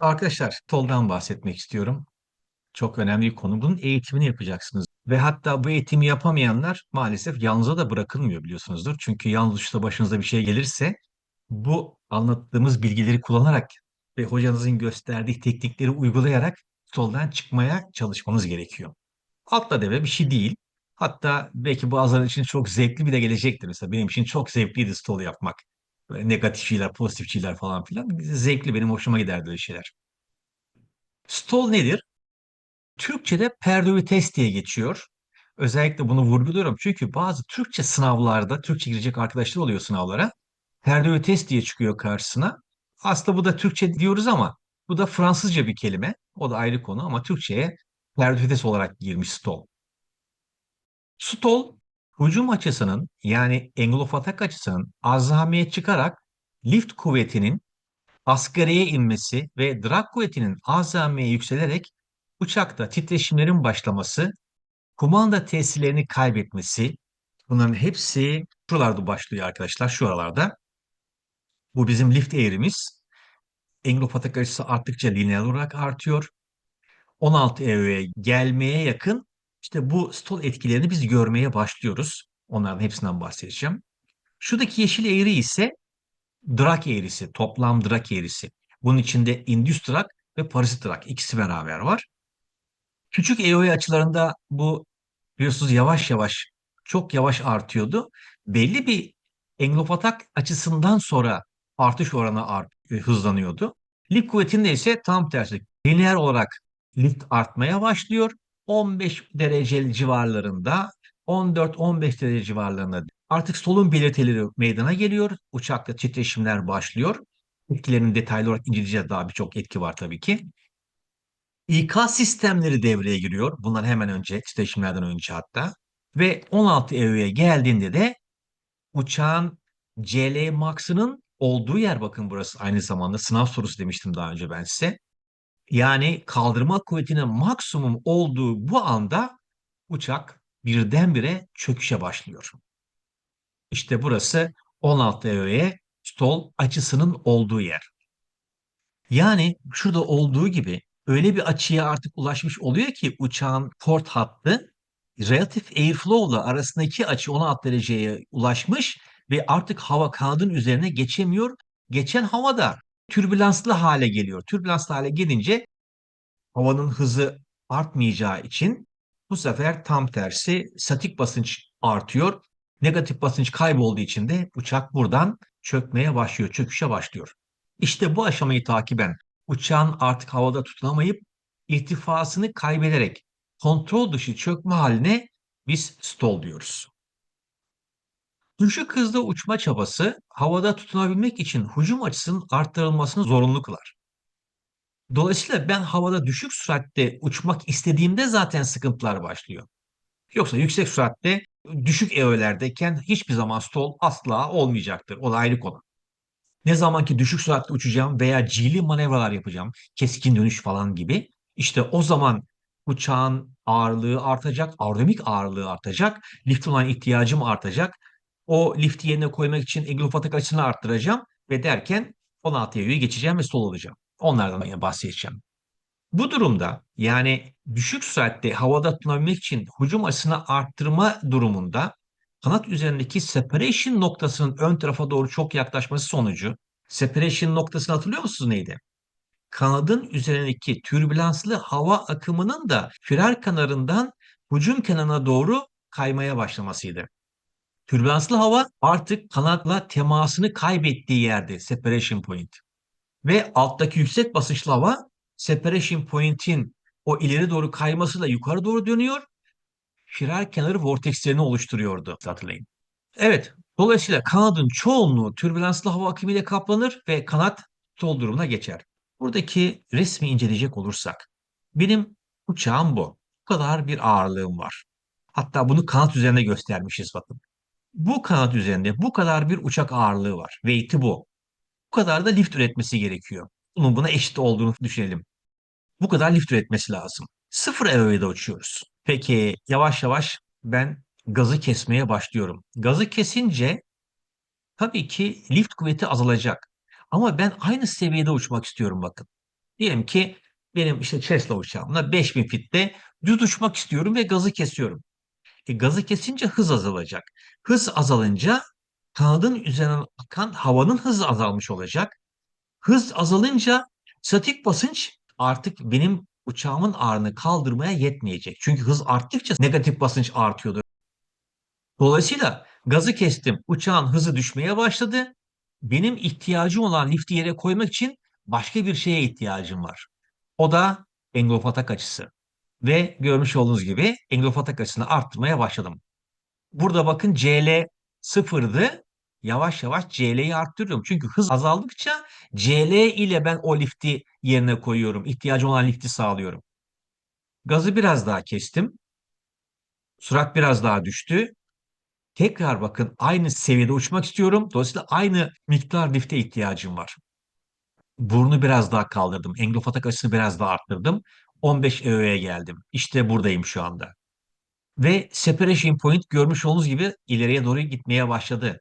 Arkadaşlar, TOL'dan bahsetmek istiyorum. Çok önemli bir konu. Bunun eğitimini yapacaksınız. Ve hatta bu eğitimi yapamayanlar maalesef yalnıza da bırakılmıyor biliyorsunuzdur. Çünkü yalnız uçta başınıza bir şey gelirse bu anlattığımız bilgileri kullanarak ve hocanızın gösterdiği teknikleri uygulayarak TOL'dan çıkmaya çalışmanız gerekiyor. Atla deve bir şey değil. Hatta belki bazıları için çok zevkli bile gelecektir. Mesela benim için çok zevkliydi stol yapmak. Negatif şeyler, pozitif şeyler falan filan. Zevkli, benim hoşuma giderdi öyle şeyler. Stol nedir? Türkçe'de perdövi test diye geçiyor. Özellikle bunu vurguluyorum çünkü bazı Türkçe sınavlarda, Türkçe girecek arkadaşlar oluyor sınavlara. Perdövi test diye çıkıyor karşısına. Aslında bu da Türkçe diyoruz ama bu da Fransızca bir kelime. O da ayrı konu ama Türkçe'ye perdövi test olarak girmiş stol. Stol, hücum açısının yani engulf atak açısının azamiye çıkarak lift kuvvetinin asgariye inmesi ve drag kuvvetinin azamiye yükselerek uçakta titreşimlerin başlaması, kumanda tesirlerini kaybetmesi, bunların hepsi şuralarda başlıyor arkadaşlar, şuralarda. Bu bizim lift eğrimiz. Engulf atak açısı arttıkça lineer olarak artıyor. 16 EO'ya gelmeye yakın işte bu stol etkilerini biz görmeye başlıyoruz. Onların hepsinden bahsedeceğim. Şuradaki yeşil eğri ise drag eğrisi, toplam drag eğrisi. Bunun içinde indüs drag ve parasit drag ikisi beraber var. Küçük EOE açılarında bu biliyorsunuz yavaş yavaş, çok yavaş artıyordu. Belli bir englofatak açısından sonra artış oranı art, e, hızlanıyordu. Lip kuvvetinde ise tam tersi. Lineer olarak lift artmaya başlıyor. 15 derece civarlarında, 14-15 derece civarlarında artık solun belirtileri meydana geliyor. Uçakta titreşimler başlıyor. Etkilerini detaylı olarak inceleyeceğiz. Daha birçok etki var tabii ki. İK sistemleri devreye giriyor. Bunlar hemen önce, titreşimlerden önce hatta. Ve 16 EU'ya geldiğinde de uçağın CL Max'ının olduğu yer bakın burası aynı zamanda sınav sorusu demiştim daha önce ben size. Yani kaldırma kuvvetinin maksimum olduğu bu anda uçak birdenbire çöküşe başlıyor. İşte burası 16 EU'ye stol açısının olduğu yer. Yani şurada olduğu gibi öyle bir açıya artık ulaşmış oluyor ki uçağın port hattı relatif airflow ile arasındaki açı 16 dereceye ulaşmış ve artık hava kanadın üzerine geçemiyor. Geçen hava da türbülanslı hale geliyor. Türbülanslı hale gelince havanın hızı artmayacağı için bu sefer tam tersi statik basınç artıyor. Negatif basınç kaybolduğu için de uçak buradan çökmeye başlıyor, çöküşe başlıyor. İşte bu aşamayı takiben uçağın artık havada tutunamayıp irtifasını kaybederek kontrol dışı çökme haline biz stall diyoruz. Düşük hızda uçma çabası havada tutunabilmek için hücum açısının arttırılmasını zorunlu kılar. Dolayısıyla ben havada düşük süratte uçmak istediğimde zaten sıkıntılar başlıyor. Yoksa yüksek süratte düşük EO'lerdeyken hiçbir zaman stall asla olmayacaktır. O da ayrı konu. Ne zaman ki düşük süratle uçacağım veya G'li manevralar yapacağım, keskin dönüş falan gibi, işte o zaman uçağın ağırlığı artacak, aerodinamik ağırlığı artacak, lift olan ihtiyacım artacak. O lifti yerine koymak için eglofatik açısını arttıracağım ve derken 16 EU'yu geçeceğim ve sol olacağım. Onlardan yine bahsedeceğim. Bu durumda yani düşük süratte havada tutunabilmek için hücum açısını arttırma durumunda kanat üzerindeki separation noktasının ön tarafa doğru çok yaklaşması sonucu separation noktasını hatırlıyor musunuz neydi? Kanadın üzerindeki türbülanslı hava akımının da firar kenarından hücum kenarına doğru kaymaya başlamasıydı. Türbülanslı hava artık kanatla temasını kaybettiği yerde separation point. Ve alttaki yüksek basınçlı hava separation point'in o ileri doğru kaymasıyla yukarı doğru dönüyor. Firar kenarı vortekslerini oluşturuyordu hatırlayın. Evet, dolayısıyla kanadın çoğunluğu türbülanslı hava akımıyla kaplanır ve kanat sol durumuna geçer. Buradaki resmi inceleyecek olursak, benim uçağım bu. Bu kadar bir ağırlığım var. Hatta bunu kanat üzerinde göstermişiz bakın. Bu kanat üzerinde bu kadar bir uçak ağırlığı var. Weight'i bu. Bu kadar da lift üretmesi gerekiyor. Bunun buna eşit olduğunu düşünelim. Bu kadar lift üretmesi lazım. Sıfır EO'da uçuyoruz. Peki yavaş yavaş ben gazı kesmeye başlıyorum. Gazı kesince tabii ki lift kuvveti azalacak. Ama ben aynı seviyede uçmak istiyorum bakın. Diyelim ki benim işte Cessna uçağımla 5000 fitte düz uçmak istiyorum ve gazı kesiyorum. E, gazı kesince hız azalacak. Hız azalınca kanadın üzerinden akan havanın hızı azalmış olacak. Hız azalınca statik basınç artık benim uçağımın ağırlığını kaldırmaya yetmeyecek. Çünkü hız arttıkça negatif basınç artıyordu. Dolayısıyla gazı kestim. Uçağın hızı düşmeye başladı. Benim ihtiyacım olan lifti yere koymak için başka bir şeye ihtiyacım var. O da engulf atak açısı. Ve görmüş olduğunuz gibi engulf atak açısını arttırmaya başladım. Burada bakın CL sıfırdı. Yavaş yavaş CL'yi arttırıyorum. Çünkü hız azaldıkça CL ile ben o lifti yerine koyuyorum. İhtiyacım olan lifti sağlıyorum. Gazı biraz daha kestim. Sürat biraz daha düştü. Tekrar bakın aynı seviyede uçmak istiyorum. Dolayısıyla aynı miktar lifte ihtiyacım var. Burnu biraz daha kaldırdım. Engulf atak açısını biraz daha arttırdım. 15 EO'ya geldim. İşte buradayım şu anda. Ve separation point görmüş olduğunuz gibi ileriye doğru gitmeye başladı.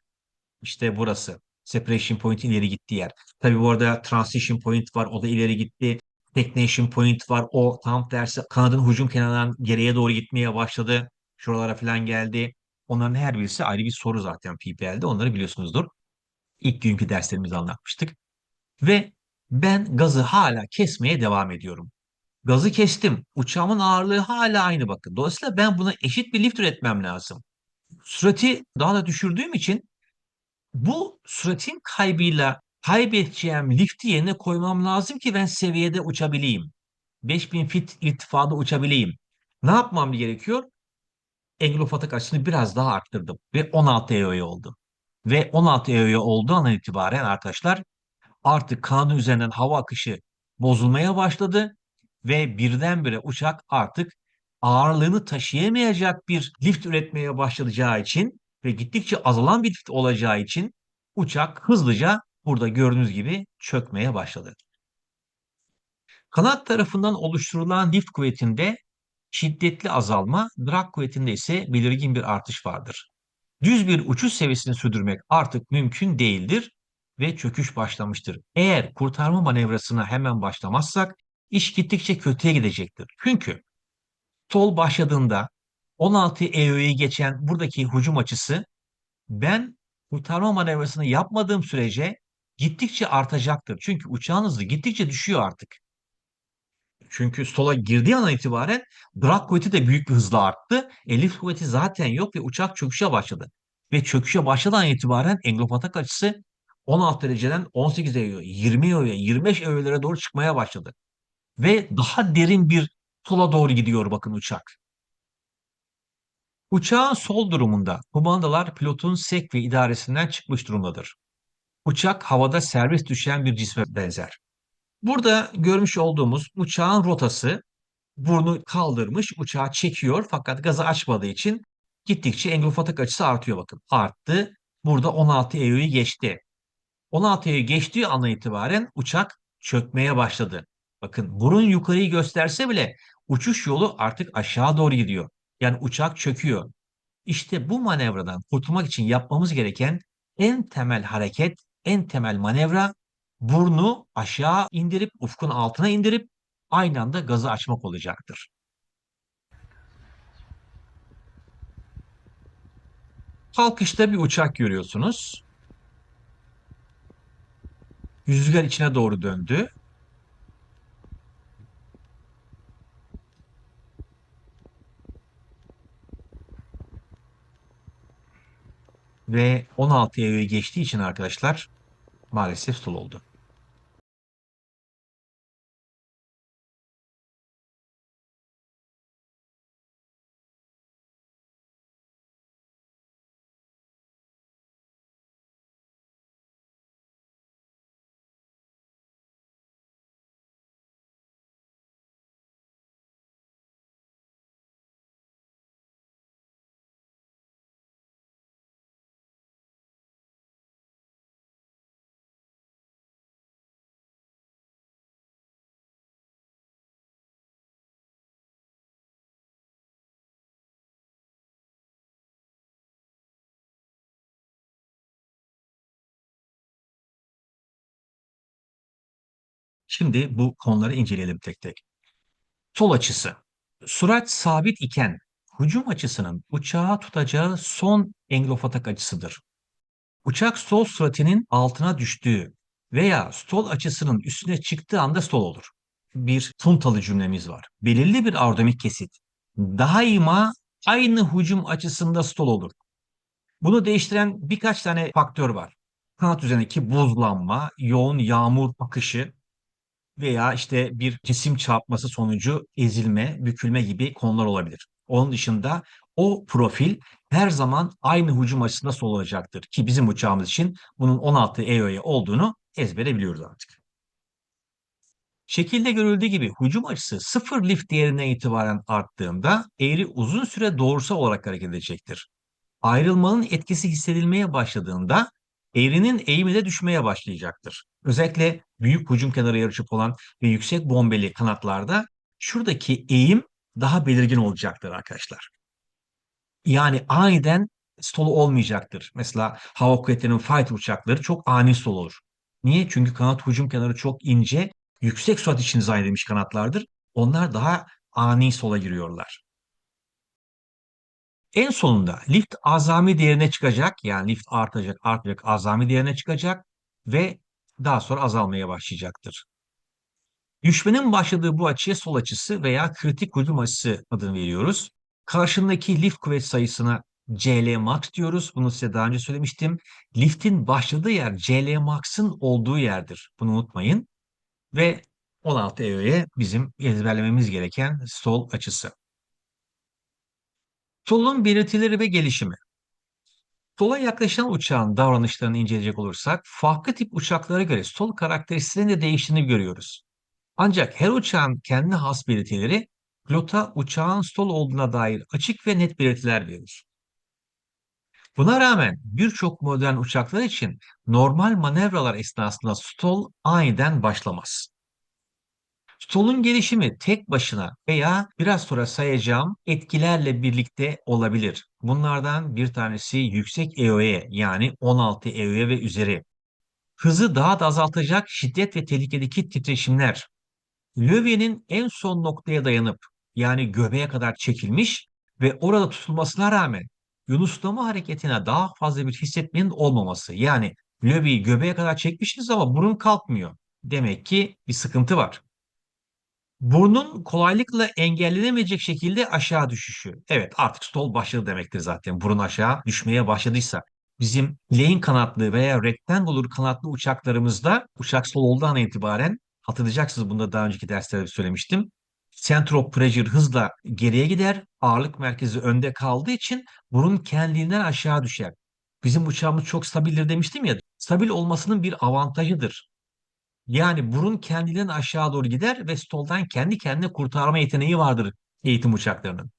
İşte burası. Separation point ileri gittiği yer. Tabii bu arada transition point var. O da ileri gitti. Stagnation point var. O tam tersi kanadın hücum kenarından geriye doğru gitmeye başladı. Şuralara falan geldi. Onların her birisi ayrı bir soru zaten PPL'de. Onları biliyorsunuzdur. İlk günkü derslerimizde anlatmıştık. Ve ben gazı hala kesmeye devam ediyorum. Gazı kestim. Uçağımın ağırlığı hala aynı bakın. Dolayısıyla ben buna eşit bir lift üretmem lazım. Sürati daha da düşürdüğüm için bu süratin kaybıyla kaybedeceğim lifti yerine koymam lazım ki ben seviyede uçabileyim. 5000 fit irtifada uçabileyim. Ne yapmam gerekiyor? Engulf atak açısını biraz daha arttırdım ve 16 EO'ya oldu. Ve 16 EO'ya olduğu andan itibaren arkadaşlar artık kanun üzerinden hava akışı bozulmaya başladı ve birdenbire uçak artık ağırlığını taşıyamayacak bir lift üretmeye başlayacağı için ve gittikçe azalan bir lift olacağı için uçak hızlıca burada gördüğünüz gibi çökmeye başladı. Kanat tarafından oluşturulan lift kuvvetinde şiddetli azalma, drag kuvvetinde ise belirgin bir artış vardır. Düz bir uçuş seviyesini sürdürmek artık mümkün değildir ve çöküş başlamıştır. Eğer kurtarma manevrasına hemen başlamazsak iş gittikçe kötüye gidecektir. Çünkü sol başladığında 16 EO'yu geçen buradaki hücum açısı ben kurtarma manevrasını yapmadığım sürece gittikçe artacaktır. Çünkü uçağın hızı gittikçe düşüyor artık. Çünkü sola girdiği an itibaren drag kuvveti de büyük bir hızla arttı. Elif kuvveti zaten yok ve uçak çöküşe başladı. Ve çöküşe başladan itibaren engulf atak açısı 16 dereceden 18 EO, 20 EO'ya, 25 EO'lara doğru çıkmaya başladı. Ve daha derin bir sola doğru gidiyor bakın uçak. Uçağın sol durumunda kumandalar pilotun sek ve idaresinden çıkmış durumdadır. Uçak havada serbest düşen bir cisme benzer. Burada görmüş olduğumuz uçağın rotası burnu kaldırmış uçağı çekiyor fakat gazı açmadığı için gittikçe engulf atak açısı artıyor bakın. Arttı. Burada 16 EU'yu geçti. 16 EU geçtiği andan itibaren uçak çökmeye başladı. Bakın burun yukarıyı gösterse bile uçuş yolu artık aşağı doğru gidiyor. Yani uçak çöküyor. İşte bu manevradan kurtulmak için yapmamız gereken en temel hareket, en temel manevra burnu aşağı indirip ufkun altına indirip aynı anda gazı açmak olacaktır. Kalkışta bir uçak görüyorsunuz. Rüzgar içine doğru döndü. Ve 16 EU'yu geçtiği için arkadaşlar maalesef sol oldu. Şimdi bu konuları inceleyelim tek tek. Sol açısı. Sürat sabit iken hücum açısının uçağı tutacağı son angle of attack açısıdır. Uçak stol süratinin altına düştüğü veya stol açısının üstüne çıktığı anda stol olur. Bir puntalı cümlemiz var. Belirli bir aerodinamik kesit daima aynı hücum açısında stol olur. Bunu değiştiren birkaç tane faktör var. Kanat üzerindeki buzlanma, yoğun yağmur akışı veya işte bir cisim çarpması sonucu ezilme, bükülme gibi konular olabilir. Onun dışında o profil her zaman aynı hücum açısında sol olacaktır. Ki bizim uçağımız için bunun 16 EOE olduğunu ezbere biliyoruz artık. Şekilde görüldüğü gibi hücum açısı sıfır lift değerinden itibaren arttığında eğri uzun süre doğrusal olarak hareket edecektir. Ayrılmanın etkisi hissedilmeye başladığında eğrinin eğimi de düşmeye başlayacaktır. Özellikle büyük hücum kenarı yarışıp olan ve yüksek bombeli kanatlarda şuradaki eğim daha belirgin olacaktır arkadaşlar. Yani aniden stolu olmayacaktır. Mesela hava kuvvetlerinin fight uçakları çok ani stol olur. Niye? Çünkü kanat hücum kenarı çok ince, yüksek sürat için edilmiş kanatlardır. Onlar daha ani sola giriyorlar. En sonunda lift azami değerine çıkacak. Yani lift artacak, artacak, azami değerine çıkacak ve daha sonra azalmaya başlayacaktır. Düşmenin başladığı bu açıya sol açısı veya kritik hücum açısı adını veriyoruz. Karşındaki lift kuvvet sayısına CL max diyoruz. Bunu size daha önce söylemiştim. Liftin başladığı yer CL max'ın olduğu yerdir. Bunu unutmayın. Ve 16 EO'ye bizim ezberlememiz gereken sol açısı. Solun belirtileri ve gelişimi. Sola yaklaşan uçağın davranışlarını inceleyecek olursak farklı tip uçaklara göre sol karakteristiğinin de değiştiğini görüyoruz. Ancak her uçağın kendi has belirtileri pilota uçağın stol olduğuna dair açık ve net belirtiler verir. Buna rağmen birçok modern uçaklar için normal manevralar esnasında stol aniden başlamaz. Stolun gelişimi tek başına veya biraz sonra sayacağım etkilerle birlikte olabilir. Bunlardan bir tanesi yüksek EOE yani 16 EOE ve üzeri. Hızı daha da azaltacak şiddet ve tehlikedeki titreşimler. Lövyenin en son noktaya dayanıp yani göbeğe kadar çekilmiş ve orada tutulmasına rağmen yunuslama hareketine daha fazla bir hissetmenin olmaması. Yani löbyeyi göbeğe kadar çekmişiz ama burun kalkmıyor. Demek ki bir sıkıntı var. Burnun kolaylıkla engellenemeyecek şekilde aşağı düşüşü. Evet artık stol başladı demektir zaten. Burun aşağı düşmeye başladıysa. Bizim lane kanatlı veya rectangular kanatlı uçaklarımızda uçak stol olduğu itibaren hatırlayacaksınız bunu da daha önceki derslerde söylemiştim. Center of pressure hızla geriye gider. Ağırlık merkezi önde kaldığı için burun kendiliğinden aşağı düşer. Bizim uçağımız çok stabildir demiştim ya. Stabil olmasının bir avantajıdır. Yani burun kendinden aşağı doğru gider ve stoldan kendi kendine kurtarma yeteneği vardır eğitim uçaklarının.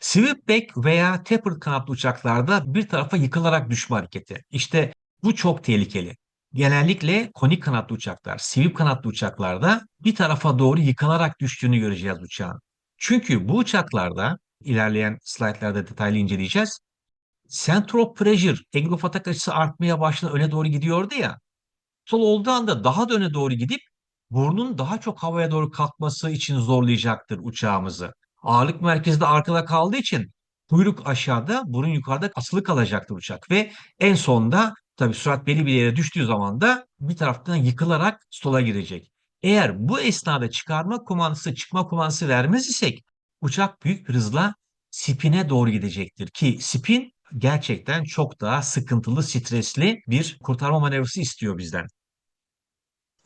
Sweepback veya tapered kanatlı uçaklarda bir tarafa yıkılarak düşme hareketi. İşte bu çok tehlikeli. Genellikle konik kanatlı uçaklar, sweep kanatlı uçaklarda bir tarafa doğru yıkılarak düştüğünü göreceğiz uçağın. Çünkü bu uçaklarda ilerleyen slaytlarda detaylı inceleyeceğiz. Center of pressure, angle of attack açısı artmaya başladı öne doğru gidiyordu ya sol olduğu anda daha da öne doğru gidip burnun daha çok havaya doğru kalkması için zorlayacaktır uçağımızı. Ağırlık merkezi de arkada kaldığı için kuyruk aşağıda, burun yukarıda asılı kalacaktır uçak ve en sonunda tabii sürat belli bir yere düştüğü zaman da bir taraftan yıkılarak stola girecek. Eğer bu esnada çıkarma kumandası, çıkma kumandası vermez isek uçak büyük bir hızla spine doğru gidecektir ki spin gerçekten çok daha sıkıntılı, stresli bir kurtarma manevrası istiyor bizden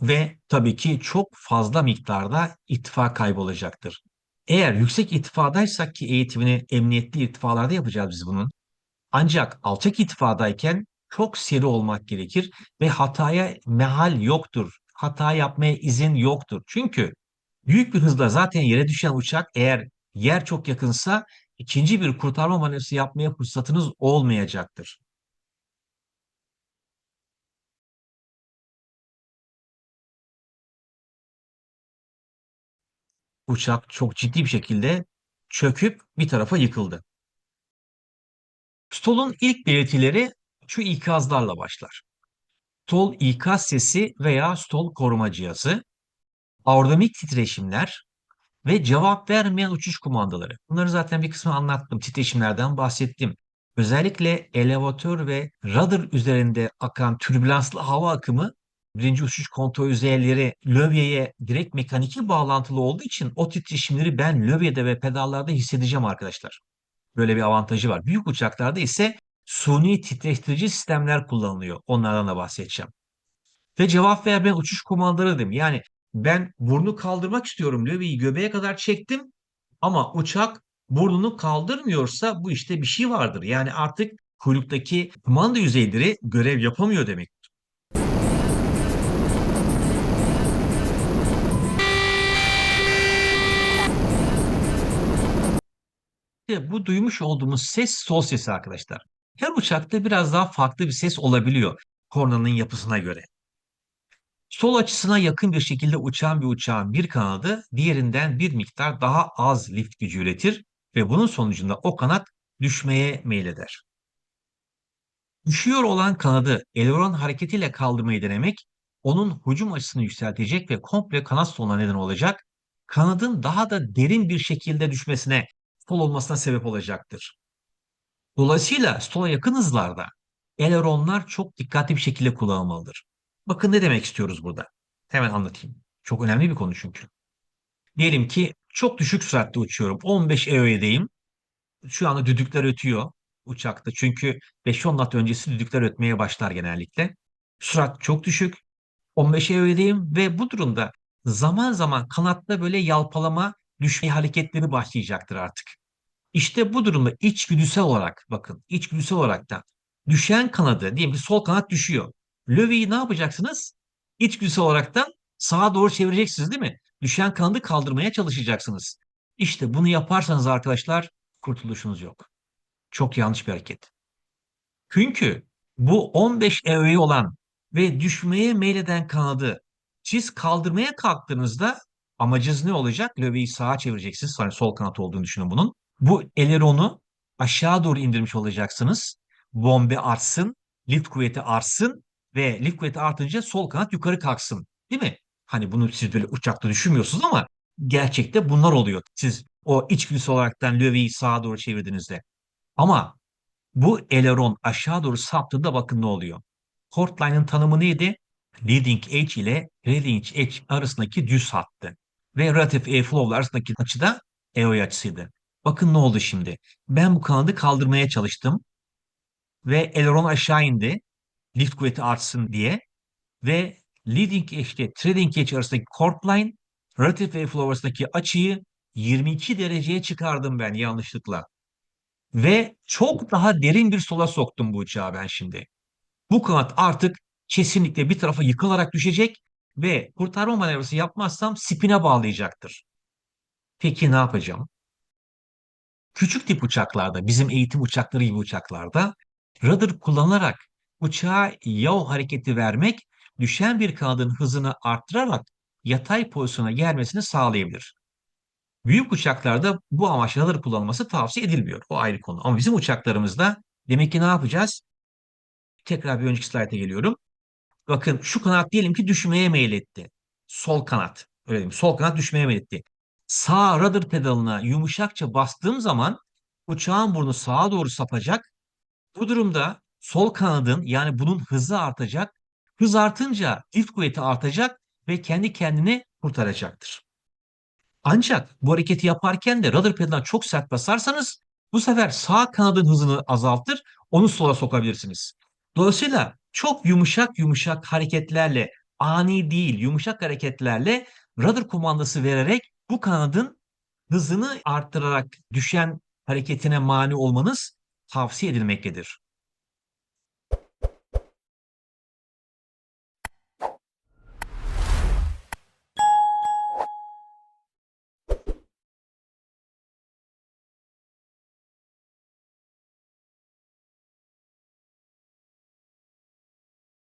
ve tabii ki çok fazla miktarda irtifa kaybolacaktır. Eğer yüksek irtifadaysak ki eğitimini emniyetli irtifalarda yapacağız biz bunun. Ancak alçak irtifadayken çok seri olmak gerekir ve hataya mehal yoktur. Hata yapmaya izin yoktur. Çünkü büyük bir hızla zaten yere düşen uçak eğer yer çok yakınsa ikinci bir kurtarma manevrası yapmaya fırsatınız olmayacaktır. uçak çok ciddi bir şekilde çöküp bir tarafa yıkıldı. Stol'un ilk belirtileri şu ikazlarla başlar. stol ikaz sesi veya stol koruma cihazı, aerodinamik titreşimler ve cevap vermeyen uçuş kumandaları. Bunları zaten bir kısmı anlattım. Titreşimlerden bahsettim. Özellikle elevatör ve rudder üzerinde akan türbülanslı hava akımı birinci uçuş kontrol yüzeyleri lövyeye direkt mekaniki bağlantılı olduğu için o titreşimleri ben lövyede ve pedallarda hissedeceğim arkadaşlar. Böyle bir avantajı var. Büyük uçaklarda ise suni titreştirici sistemler kullanılıyor. Onlardan da bahsedeceğim. Ve cevap vermeyen uçuş kumandaları dedim. Yani ben burnu kaldırmak istiyorum. Löveyi göbeğe kadar çektim ama uçak burnunu kaldırmıyorsa bu işte bir şey vardır. Yani artık kuyruktaki kumanda yüzeyleri görev yapamıyor demek. İşte bu duymuş olduğumuz ses sol sesi arkadaşlar. Her uçakta biraz daha farklı bir ses olabiliyor kornanın yapısına göre. Sol açısına yakın bir şekilde uçan bir uçağın bir kanadı diğerinden bir miktar daha az lift gücü üretir ve bunun sonucunda o kanat düşmeye meyleder. Düşüyor olan kanadı aileron hareketiyle kaldırmayı denemek onun hücum açısını yükseltecek ve komple kanat soluna neden olacak. Kanadın daha da derin bir şekilde düşmesine, stol olmasına sebep olacaktır. Dolayısıyla stola yakın hızlarda aileronlar çok dikkatli bir şekilde kullanılmalıdır. Bakın ne demek istiyoruz burada. Hemen anlatayım. Çok önemli bir konu çünkü. Diyelim ki çok düşük süratte uçuyorum. 15 EO'deyim. Şu anda düdükler ötüyor uçakta. Çünkü 5-10 knot öncesi düdükler ötmeye başlar genellikle. Sürat çok düşük. 15 EO'deyim ve bu durumda zaman zaman kanatta böyle yalpalama, düşme hareketleri başlayacaktır artık. İşte bu durumda içgüdüsel olarak bakın içgüdüsel olarak da düşen kanadı diyelim ki sol kanat düşüyor. Löveyi ne yapacaksınız? İçgüdüsel olaraktan sağa doğru çevireceksiniz değil mi? Düşen kanadı kaldırmaya çalışacaksınız. İşte bunu yaparsanız arkadaşlar kurtuluşunuz yok. Çok yanlış bir hareket. Çünkü bu 15 EO'yu olan ve düşmeye meyleden kanadı siz kaldırmaya kalktığınızda amacınız ne olacak? Löveyi sağa çevireceksiniz. Hani sol kanat olduğunu düşünün bunun. Bu eleronu aşağı doğru indirmiş olacaksınız. Bombe artsın, lift kuvveti artsın ve lift kuvveti artınca sol kanat yukarı kalksın. Değil mi? Hani bunu siz böyle uçakta düşünmüyorsunuz ama gerçekte bunlar oluyor. Siz o içgüdüsü olaraktan löveyi sağa doğru çevirdiğinizde. Ama bu eleron aşağı doğru saptığında bakın ne oluyor. Cortline'ın tanımı neydi? Leading edge ile trailing edge arasındaki düz hattı. Ve relative airflow arasındaki açı da EOY açısıydı. Bakın ne oldu şimdi. Ben bu kanadı kaldırmaya çalıştım. Ve eleron aşağı indi. Lift kuvveti artsın diye. Ve leading edge ile trailing edge arasındaki cork line relative airflow arasındaki açıyı 22 dereceye çıkardım ben yanlışlıkla. Ve çok daha derin bir sola soktum bu uçağı ben şimdi. Bu kanat artık kesinlikle bir tarafa yıkılarak düşecek ve kurtarma manevrası yapmazsam spine bağlayacaktır. Peki ne yapacağım? Küçük tip uçaklarda, bizim eğitim uçakları gibi uçaklarda rudder kullanarak uçağa yav hareketi vermek düşen bir kanadın hızını arttırarak yatay pozisyona gelmesini sağlayabilir. Büyük uçaklarda bu amaçla rudder kullanılması tavsiye edilmiyor. O ayrı konu. Ama bizim uçaklarımızda demek ki ne yapacağız? Tekrar bir önceki slayta geliyorum. Bakın şu kanat diyelim ki düşmeye meyletti. Sol kanat. Öyle diyeyim. Sol kanat düşmeye meyletti. Sağ rudder pedalına yumuşakça bastığım zaman uçağın burnu sağa doğru sapacak. Bu durumda sol kanadın yani bunun hızı artacak. Hız artınca lift kuvveti artacak ve kendi kendini kurtaracaktır. Ancak bu hareketi yaparken de rudder pedalına çok sert basarsanız bu sefer sağ kanadın hızını azaltır, onu sola sokabilirsiniz. Dolayısıyla çok yumuşak yumuşak hareketlerle, ani değil yumuşak hareketlerle rudder kumandası vererek bu kanadın hızını arttırarak düşen hareketine mani olmanız tavsiye edilmektedir.